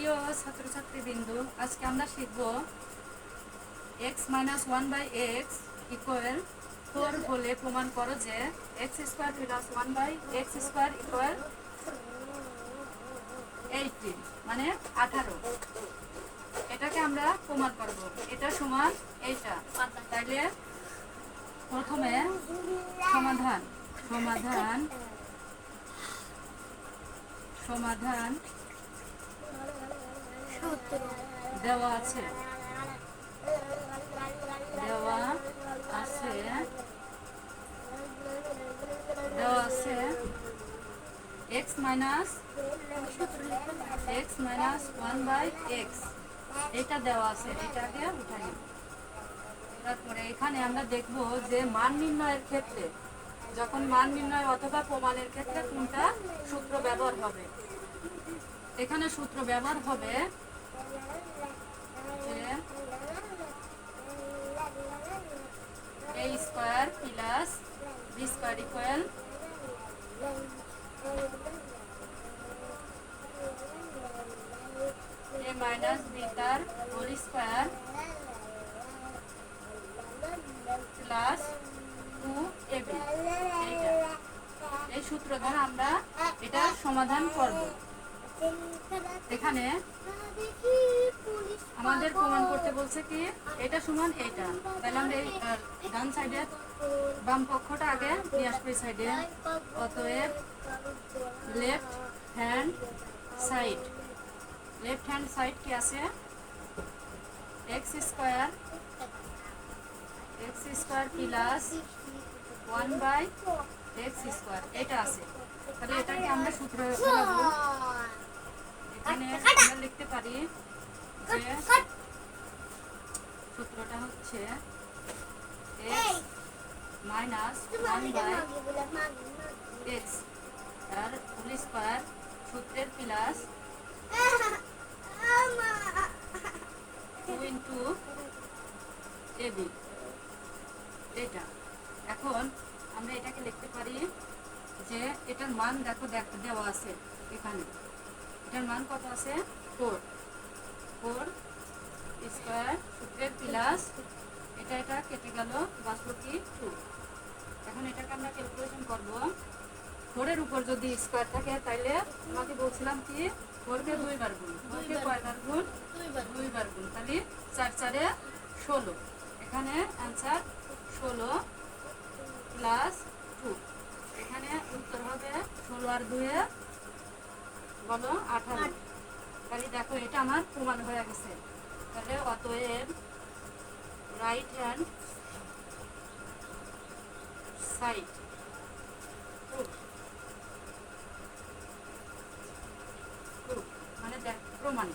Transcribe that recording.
প্রিয় ছাত্রছাত্রী বিন্দু আজকে আমরা শিখব x minus one by x equal four হলে প্রমাণ করো যে x square plus one by x square equal eighteen মানে আঠারো। এটাকে আমরা প্রমাণ করব। এটা সমান এইটা। তাইলে প্রথমে সমাধান সমাধান সমাধান দেওয়া আছে। দেওয়া আছে। দেওয়া আছে। X minus x minus one by x. এটা দেওয়া আছে এটাকে উঠাই তারপরে এখানে আমরা দেখব যে মান নির্ণয়ের ক্ষেত্রে, যখন মান নির্ণয় অথবা প্রমাণের ক্ষেত্রে কোনটা সূত্র ব্যবহার হবে। এখানে সূত্র ব্যবহার হবে a square plus b a minus b তার প্লাস টু এই সূত্র দ্বারা আমরা এটা সমাধান করব। এখানে আমাদের প্রমাণ করতে বলছে কি, এটা সমান এটা। তাহলে আমরা এই ডান সাইডে, বাম পক্ষটা আগে নিয়ে সাইডে। অতএব left hand side left hand side কি আছে? X square x square plus one by x square এটা আছে। তাহলে এটাকে আমরা সূত্র এখানে আমরা লিখতে পারি যে সূত্রটা হচ্ছে x minus one by x R whole square সূত্রের plus two into a b এটা। এখন আমরা এটাকে লিখতে পারি যে এটার মান দেখো দেওয়া আছে এখানে। এটার মান কত আছে? ফোর ফোর স্কোয়ার সূত্রের প্লাস এটা এটা কেটে গেল বাষট্টি টু এখন এটাকে আমরা ক্যালকুলেশন করব। ফোরের উপর যদি স্কোয়ার থাকে তাহলে তোমাকে বলছিলাম কি? ফোরকে দুইবার গুণ। ফোরকে কয়বার গুণ? দুইবার গুণ। তাহলে চার চারে ষোলো। এখানে অ্যান্সার ষোলো প্লাস টু এখানে উত্তর হবে ষোলো আর দুয়ে বলো আঠারো। তাহলে দেখো, এটা আমার প্রমাণ হয়ে গেছে। তাহলে অতএব রাইট হ্যান্ড সাইড মানে দেখ, প্রমাণ।